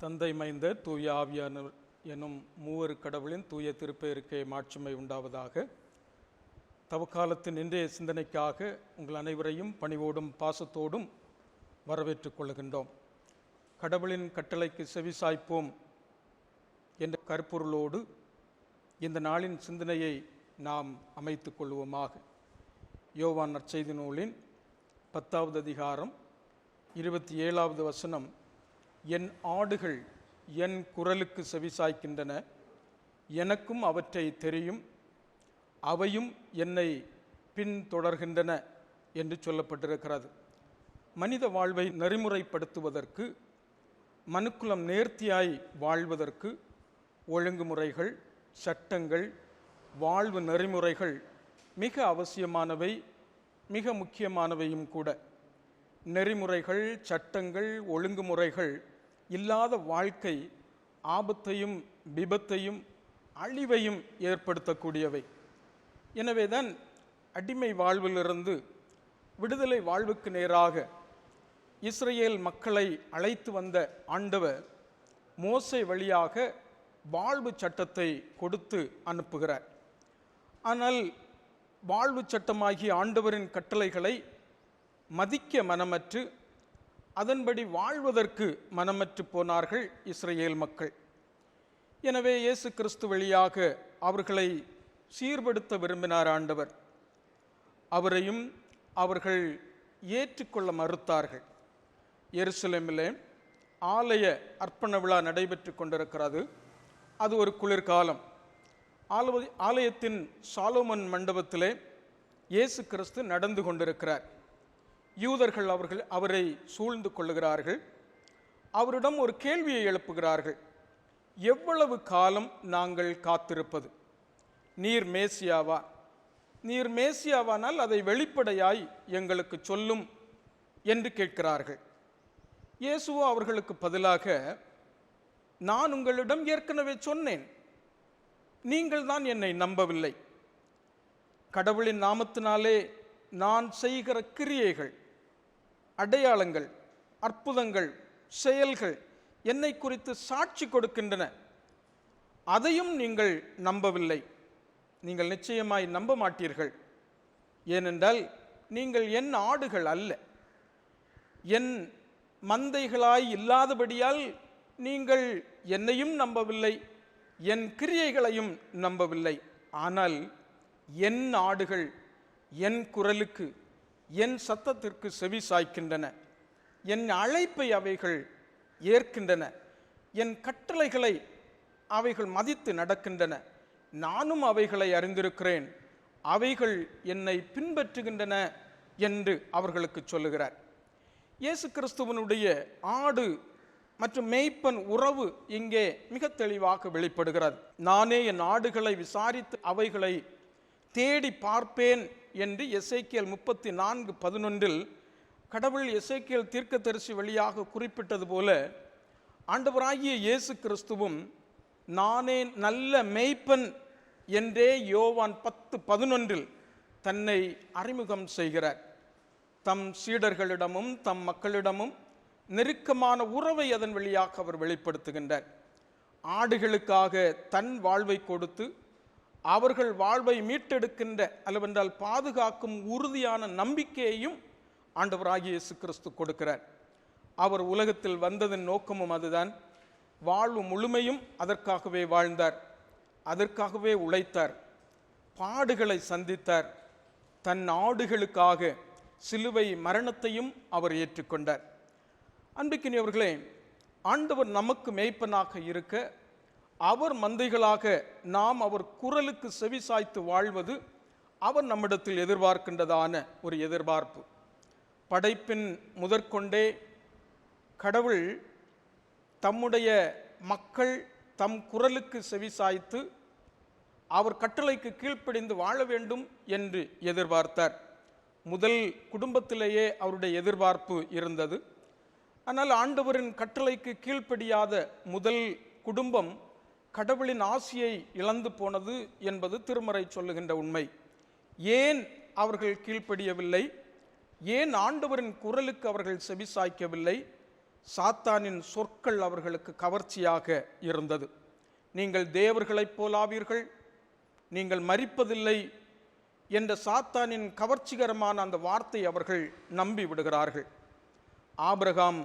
தந்தை மைந்த தூய ஆவியானவர் எனும் மூவரு கடவுளின் தூய திருப்பெயருக்கே மாட்சிமை உண்டாவதாக. தவக்காலத்தின் இன்றைய சிந்தனைக்காக உங்கள் அனைவரையும் பணிவோடும் பாசத்தோடும் வரவேற்றுக் கொள்கின்றோம். கடவுளின் கட்டளைக்கு செவிசாய்ப்போம் என்ற கருப்பொருளோடு இந்த நாளின் சிந்தனையை நாம் அமைத்து கொள்வோமாக. யோவான் நற்செய்தி நூலின் பத்தாவது அதிகாரம் இருபத்தி ஏழாவது வசனம் என் ஆடுகள் என் குரலுக்கு செவிசாய்க்கின்றன. எனக்கும் அவற்றை தெரியும். அவையும் என்னை பின்தொடர்கின்றன என்று சொல்லப்பட்டிருக்கிறது. மனித வாழ்வை நெறிமுறைப்படுத்துவதற்கு மனுக்குலம் நேர்த்தியாய் வாழ்வதற்கு ஒழுங்குமுறைகள் சட்டங்கள் வாழ்வு நெறிமுறைகள் மிக அவசியமானவை மிக முக்கியமானவையும் கூட. நெறிமுறைகள் சட்டங்கள் ஒழுங்குமுறைகள் இல்லாத வாழ்க்கை ஆபத்தையும் விபத்தையும் அழிவையும் ஏற்படுத்தக்கூடியவை. எனவேதான் அடிமை வாழ்விலிருந்து விடுதலை வாழ்வுக்கு நேராக இஸ்ரேல் மக்களை அழைத்து வந்த ஆண்டவர் மோசை வழியாக வாழ்வு சட்டத்தை கொடுத்து அனுப்புகிறார். ஆனால் வாழ்வு சட்டமாகிய ஆண்டவரின் கட்டளைகளை மதிக்க மனமற்று அதன்படி வாழ்வதற்கு மனமற்று போனார்கள் இஸ்ரேல் மக்கள். எனவே இயேசு கிறிஸ்து வழியாக அவர்களை சீர்படுத்த விரும்பினார் ஆண்டவர். அவரையும் அவர்கள் ஏற்றுக்கொள்ள மறுத்தார்கள். எருசலேமிலே ஆலய அர்ப்பண விழா நடைபெற்று கொண்டிருக்கிறது. அது ஒரு குளிர்காலம். ஆலய ஆலயத்தின் சாலோமன் மண்டபத்திலே இயேசு கிறிஸ்து நடந்து கொண்டிருக்கிறார். யூதர்கள் அவர்கள் அவரை சூழ்ந்து கொள்ளுகிறார்கள். அவரிடம் ஒரு கேள்வியை எழுப்புகிறார்கள். எவ்வளவு காலம் நாங்கள் காத்திருப்பது? நீர் மேசியாவா? நீர் மேசியாவானால் அதை வெளிப்படையாய் எங்களுக்கு சொல்லும் என்று கேட்கிறார்கள். இயேசுவோ அவர்களுக்கு பதிலாக நான் உங்களிடம் ஏற்கனவே சொன்னேன். நீங்கள் தான் என்னை நம்பவில்லை. கடவுளின் நாமத்தினாலே நான் செய்கிற கிரியைகள் அடையாளங்கள் அற்புதங்கள் செயல்கள் என்னை குறித்து சாட்சி கொடுக்கின்றன. அதையும் நீங்கள் நம்பவில்லை. நீங்கள் நிச்சயமாய் நம்ப மாட்டீர்கள். ஏனென்றால் நீங்கள் என் ஆடுகள் அல்ல. என் மந்தைகளாய் இல்லாதபடியால் நீங்கள் என்னையும் நம்பவில்லை என் கிரியைகளையும் நம்பவில்லை. ஆனால் என் ஆடுகள் என் குரலுக்கு என் சத்தத்திற்கு செவி சாய்க்கின்றன. என் அழைப்பை அவைகள் ஏற்கின்றன. என் கட்டளைகளை அவைகள் மதித்து நடக்கின்றன. நானும் அவைகளை அறிந்திருக்கிறேன். அவைகள் என்னை பின்பற்றுகின்றன என்று அவர்களுக்கு சொல்லுகிறார். இயேசு கிறிஸ்துவனுடைய ஆடு மற்றும் மெய்ப்பன் உறவு இங்கே மிக தெளிவாக வெளிப்படுகிறது. நானே என் ஆடுகளை விசாரித்து அவைகளை தேடி பார்ப்பேன் என்று எஸ்ஐக்கியல் முப்பத்தி நான்கு பதினொன்றில் கடவுள் எசைக்கியல் தீர்க்கதரிசி வழியாக குறிப்பிட்டது போல ஆண்டவராகிய இயேசு கிறிஸ்துவும் நானே நல்ல மெய்ப்பன் என்றே யோவான் பத்து பதினொன்றில் தன்னை அறிமுகம் செய்கிறார். தம் சீடர்களிடமும் தம் மக்களிடமும் நெருக்கமான உறவை அதன் வழியாக அவர் வெளிப்படுத்துகின்றார். ஆடுகளுக்காக தன் வாழ்வை கொடுத்து அவர்கள் வாழ்வை மீட்டெடுக்கின்ற அல்லவென்றால் பாதுகாக்கும் உறுதியான நம்பிக்கையையும் ஆண்டவராகிய இயேசு கிறிஸ்து கொடுக்கிறார். அவர் உலகத்தில் வந்ததன் நோக்கமும் அதுதான். வாழ்வு முழுமையும் அதற்காகவே வாழ்ந்தார். அதற்காகவே உழைத்தார். பாடுகளை சந்தித்தார். தன் நாடுகளுக்காக சிலுவை மரணத்தையும் அவர் ஏற்றுக்கொண்டார். அன்பிக்கினியவர்களே ஆண்டவர் நமக்கு மேய்ப்பனாக இருக்க அவர் மந்தைகளாக நாம் அவர் குரலுக்கு செவிசாய்த்து வாழ்வது அவர் நம்மிடத்தில் எதிர்பார்க்கின்றதான ஒரு எதிர்பார்ப்பு. படைப்பின் முதற்கொண்டே கடவுள் தம்முடைய மக்கள் தம் குரலுக்கு செவிசாய்த்து அவர் கட்டளைக்கு கீழ்ப்படிந்து வாழ வேண்டும் என்று எதிர்பார்த்தார். முதல் குடும்பத்திலேயே அவருடைய எதிர்பார்ப்பு இருந்தது. ஆனால் ஆண்டவரின் கட்டளைக்கு கீழ்ப்படியாத முதல் குடும்பம் கடவுளின் ஆசியை இழந்து போனது என்பது திருமறை சொல்லுகின்ற உண்மை. ஏன் அவர்கள் கீழ்ப்படியவில்லை? ஏன் ஆண்டவரின் குரலுக்கு அவர்கள் செவிசாய்க்கவில்லை சாத்தானின் சொற்கள் அவர்களுக்கு கவர்ச்சியாக இருந்தது. நீங்கள் தேவர்களைப் போலாவீர்கள். நீங்கள் மரிப்பதில்லை என்ற சாத்தானின் கவர்ச்சிகரமான அந்த வார்த்தை அவர்கள் நம்பி விடுகிறார்கள். ஆபிரகாம்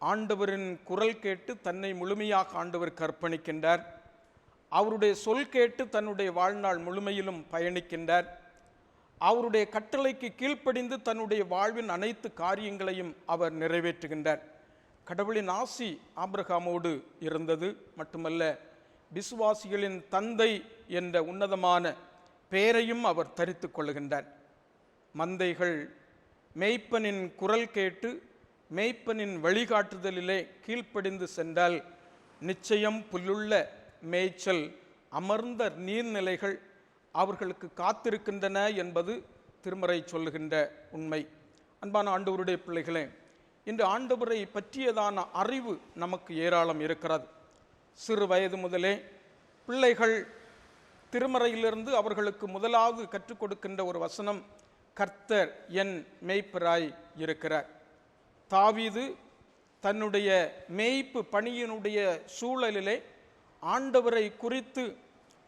ஆண்டவரின் குரல் கேட்டு தன்னை முழுமையாக ஆண்டவர் கற்பணிக்கின்றார். அவருடைய சொல் கேட்டு தன்னுடைய வாழ்நாள் முழுமையிலும் பயணிக்கின்றார். அவருடைய கட்டளைக்கு கீழ்ப்படிந்து தன்னுடைய வாழ்வின் அனைத்து காரியங்களையும் அவர் நிறைவேற்றுகின்றார். கடவுளின் ஆசி ஆப்ரஹாமோடு இருந்தது. மட்டுமல்ல விசுவாசிகளின் தந்தை என்ற உன்னதமான பெயரையும் அவர் தரித்து கொள்ளுகின்றார். மந்தைகள் மேய்ப்பனின் குரல் கேட்டு மேய்ப்பனின் வழிகாட்டுதலிலே கீழ்ப்படிந்து சென்றால் நிச்சயம் புல்லுள்ள மேய்ச்சல் அமர்ந்த நீர்நிலைகள் அவர்களுக்கு காத்திருக்கின்றன என்பது திருமறை சொல்லுகின்ற உண்மை. அன்பான ஆண்டவருடைய பிள்ளைகளே இன்று ஆண்டவரை பற்றியதான அறிவு நமக்கு ஏராளம் இருக்கிறது. சிறு வயது முதலே பிள்ளைகள் திருமறையிலிருந்து அவர்களுக்கு முதலாவது கற்றுக் கொடுக்கின்ற ஒரு வசனம் கர்த்தர் என் மேய்ப்பராய் இருக்கிறார். தாவீது தன்னுடைய மேய்ப்பு பணியினுடைய சூழலிலே ஆண்டவரை குறித்து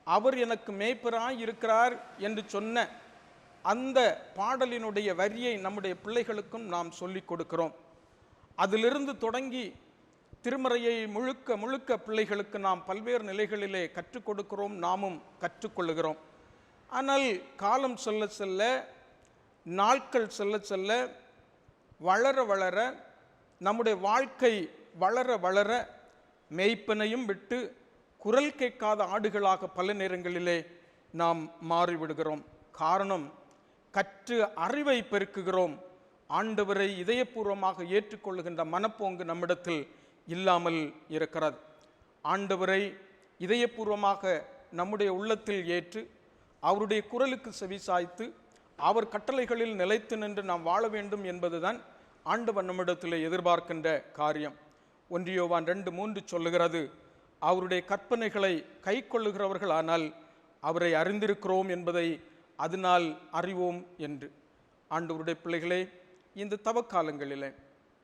அவர் எனக்கு மேய்ப்பராய் இருக்கிறார் என்று சொன்ன அந்த பாடலினுடைய வரியை நம்முடைய பிள்ளைகளுக்கும் நாம் சொல்லிக் கொடுக்கிறோம். அதிலிருந்து தொடங்கி திருமறையை முழுக்க முழுக்க பிள்ளைகளுக்கு நாம் பல்வேறு நிலைகளிலே கற்றுக் கொடுக்கிறோம் நாமும் கற்றுக்கொள்ளுகிறோம் ஆனால் காலம் செல்ல செல்ல நாட்கள் செல்ல செல்ல வளர வளர நம்முடைய வாழ்க்கை வளர வளர மேய்ப்பனையும் விட்டு குரல் கேட்காத ஆடுகளாக பல நேரங்களிலே நாம் மாறிவிடுகிறோம். காரணம் கற்று அறிவை பெருக்குகிறோம். ஆண்டவரை இதயபூர்வமாக ஏற்றுக்கொள்ளுகின்ற மனப்போங்கு நம்மிடத்தில் இல்லாமல் இருக்கிறது. ஆண்டவரை இதயபூர்வமாக நம்முடைய உள்ளத்தில் ஏற்று அவருடைய குரலுக்கு செவிசாய்த்து அவர் கட்டளைகளில் நிலைத்து நின்று நாம் வாழ வேண்டும் என்பதுதான் ஆண்டவன் நம்மிடத்தில் எதிர்பார்க்கின்ற காரியம். ஒன்றியோவான் ரெண்டு மூன்று சொல்லுகிறது அவருடைய கற்பனைகளை கை கொள்ளுகிறவர்களானால் அவரை அறிந்திருக்கிறோம் என்பதை அதனால் அறிவோம் என்று. ஆண்டவருடைய பிள்ளைகளே இந்த தவக்காலங்களிலே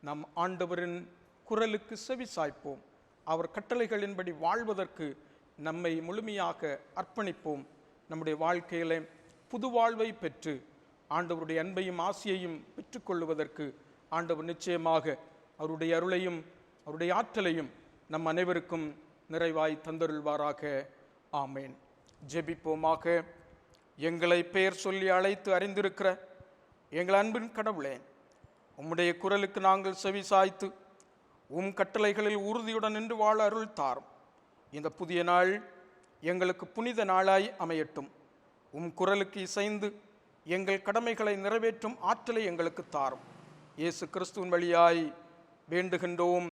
நம் ஆண்டவரின் குரலுக்கு செவி சாய்ப்போம். அவர் கட்டளைகளின்படி வாழ்வதற்கு நம்மை முழுமையாக அர்ப்பணிப்போம். நம்முடைய வாழ்க்கையிலே புது வாழ்வை பெற்று ஆண்டவருடைய அன்பையும் ஆசையையும் பெற்றுக்கொள்வதற்கு ஆண்டவர் நிச்சயமாக அவருடைய அருளையும் அவருடைய ஆற்றலையும் நம் அனைவருக்கும் நிறைவாய் தந்தருள்வாராக. ஆமேன். ஜெபிப்போமாக. எங்களை பெயர் சொல்லி அழைத்து அறிந்திருக்கிற எங்கள் அன்பின் கடவுளே உம்முடைய குரலுக்கு நாங்கள் செவி சாய்த்து உம் கட்டளைகளில் உறுதியுடன் நின்று வாழ அருள் தாரும். இந்த புதிய நாள் எங்களுக்கு புனித நாளாய் அமையட்டும். உம் குரலுக்கு இசைந்து எங்கள் கடமைகளை நிறைவேற்றும் ஆற்றலை எங்களுக்கு தாரும். இயேசு கிறிஸ்துவின் வழியாய் வேண்டுகின்றோம்.